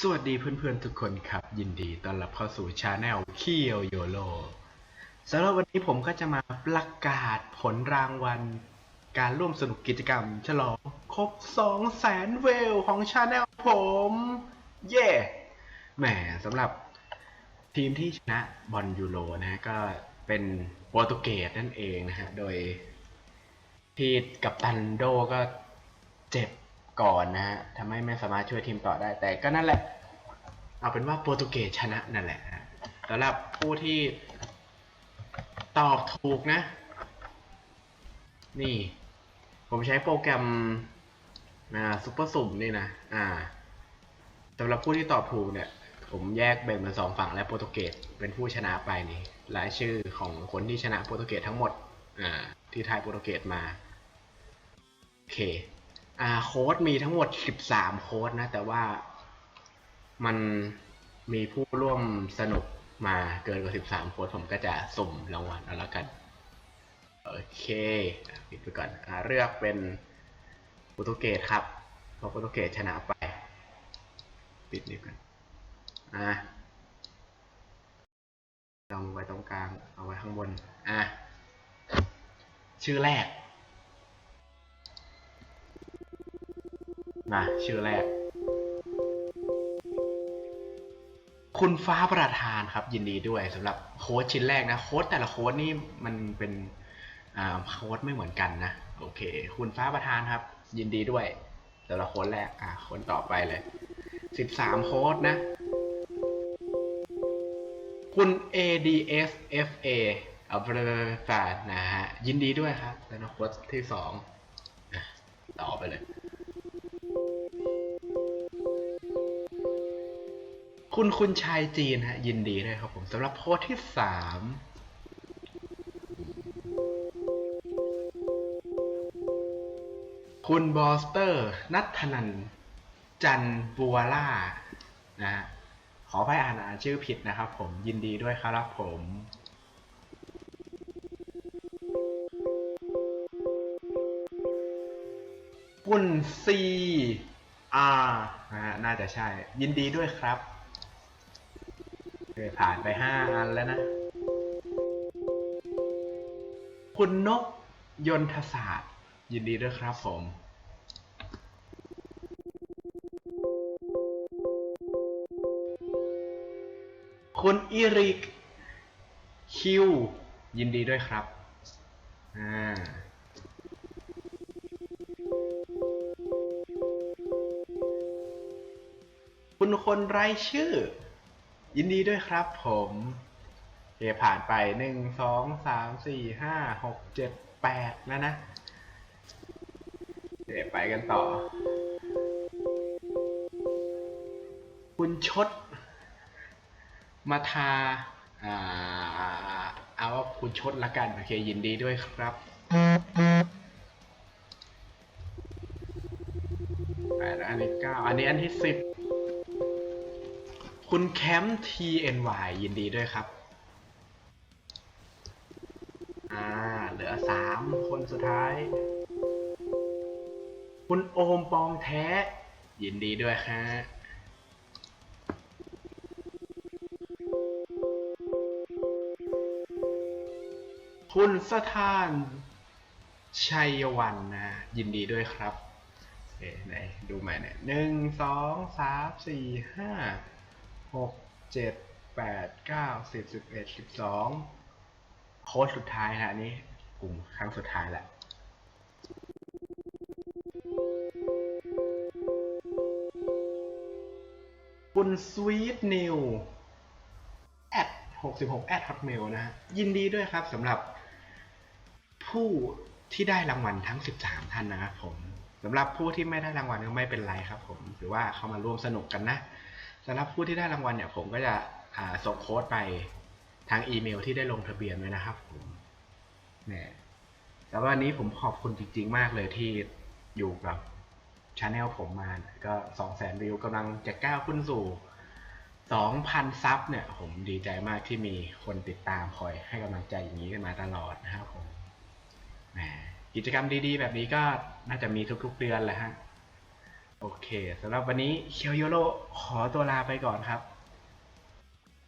สวัสดีเพื่อนๆทุกคนครับ ยินดีต้อนรับเข้าสู่ชาแนลเคียวโยโลสำหรับวันนี้ผมก็จะมาประกาศผลรางวัล การร่วมสนุกกิจกรรม ฉลองครบ2แสนเวลของชาแนลผม เย่แหมสำหรับทีมที่ชนะบอลยูโรนะฮะก็เป็นโปรตุเกสนั่นเองนะฮะ โดยที่กัปตันโดก็เจ็บ ก่อนนะฮะทำให้ไม่สามารถช่วยทีมต่อได้ แต่ก็นั่นแหละ เอาเป็นว่าโปรตุเกสชนะนั่นแหละสำหรับผู้ที่ตอบถูกนะ นี่ ผมใช้โปรแกรมอ่าซุปเปอร์สุ่มนี่นะ อ่าสำหรับผู้ที่ตอบถูกเนี่ย ผมแยกแบ่งเป็นสองฝั่งและโปรตุเกสเป็นผู้ชนะไปนี่รายชื่อของคนที่ชนะโปรตุเกสทั้งหมด อ่า ที่ทายโปรตุเกสมา โอเค อ่าโค้ดมีทั้งหมด 13 โค้ดนะ แต่ว่ามันมีผู้ร่วมสนุกมาเกินกว่า 13 โค้ดผมก็จะสุ่มรางวัลเอาละกันโอเคปิดไปก่อนอเลือกเป็นโปรตุเกสครับเพราะโปรตุเกสชนะไป ปิดนี่กันอะลองไว้ตรงกลาง เอาไว้ข้างบน อะ ชื่อแรก มาชื่อแรก คุณฟ้าประธานครับยินดีด้วยสำหรับโค้ดชิ้นแรกนะโค้ดแต่ละโค้ดนี่มันเป็นโค้ดไม่เหมือนกันนะ โอเค คุณฟ้าประธานครับ ยินดีด้วยสำหรับโค้ดแรกอะคนต่อไปเลยสิบสามโค้ดนะ คุณ ADSFA เอาไปแปดนะฮะยินดีด้วยครับแล้วนะโค้ดที่สองต่อไปเลย คุณคุณชายจีนฮะยินดีด้วยครับผมสำหรับโพสที่สามคุณบอสเตอร์ นัทนันจันบัวล่านะฮะขออภัยอ่านอ่านชื่อผิดนะครับผมยินดีด้วยครับผมคุณซีอานะฮะน่าจะใช่ ยินดีด้วยครับ ผ่านไปห้าอันแล้วนะ คุณนกยนทศาสตร์ ยินดีด้วยครับผมคุณอิริกคิว ยินดีด้วยครับ อ่า คุณคนไร้ชื่อ ยินดีด้วยครับผมเคผ่านไปหนึ่งสองสามสี่ห้าหกเจ็ดแปดแล้วนะ เดี๋ยวไปกันต่อ คุณชด มาทา อ่า เอาว่าคุณชดละกัน โอเค ยินดีด้วยครับแปดอันนี้เก้าอันนี้อันที่สิบ คุณแคมป์ TNY ยินดีด้วยครับ อ่า เหลือสามคนสุดท้าย คุณโอมปองแท้ ยินดีด้วยฮะคุณสถานชัยวันนะยินดีด้วยครับเอ๊ะไหนดูใหม่เนี่ยหนึ่งสองสามสี่ห้า หกเจ็ดแปดเก้าสิบสิบเอ็ดสิบสองโค้ดสุดท้ายฮะนี้กลุ่มครั้งสุดท้ายแหละคุณสวีทนิวแอดหกสิบหกแอดฮอตเมลนะฮะยินดีด้วยครับสำหรับผู้ที่ได้รางวัลทั้ง 13 ท่านนะครับผมสำหรับผู้ที่ไม่ได้รางวัลก็ไม่เป็นไรครับผมถือว่าเข้ามาร่วมสนุกกันนะ สำหรับผู้ที่ได้รางวัลเนี่ยผมก็จะส่งโค้ดไปทางอีเมลที่ได้ลงทะเบียนไว้นะครับผมเนี่ยแต่ว่าวันนี้ผมขอบคุณจริง ๆ มากเลยที่อยู่กับช anel ผมมาก็สองแสนวิวกำลังจะก้าวขึ้นสู่สองพันซับเนี่ย ผมดีใจมากที่มีคนติดตามคอยให้กำลังใจอย่างนี้กันมาตลอดนะครับผมกิจกรรมดีๆ แบบนี้ก็น่าจะมีทุกๆเดือนแหละฮะ โอเคสำหรับวันนี้เคียวโยโรขอตัวลาไปก่อนครับ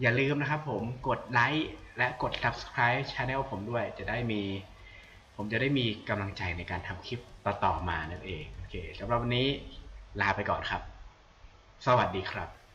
อย่าลืมนะครับผมกดไลค์และกด subscribe channel ผมด้วยจะได้มี ผมจะได้มีกำลังใจในการทำคลิปต่อๆมานั่นเอง โอเคสำหรับวันนี้ลาไปก่อนครับ สวัสดีครับ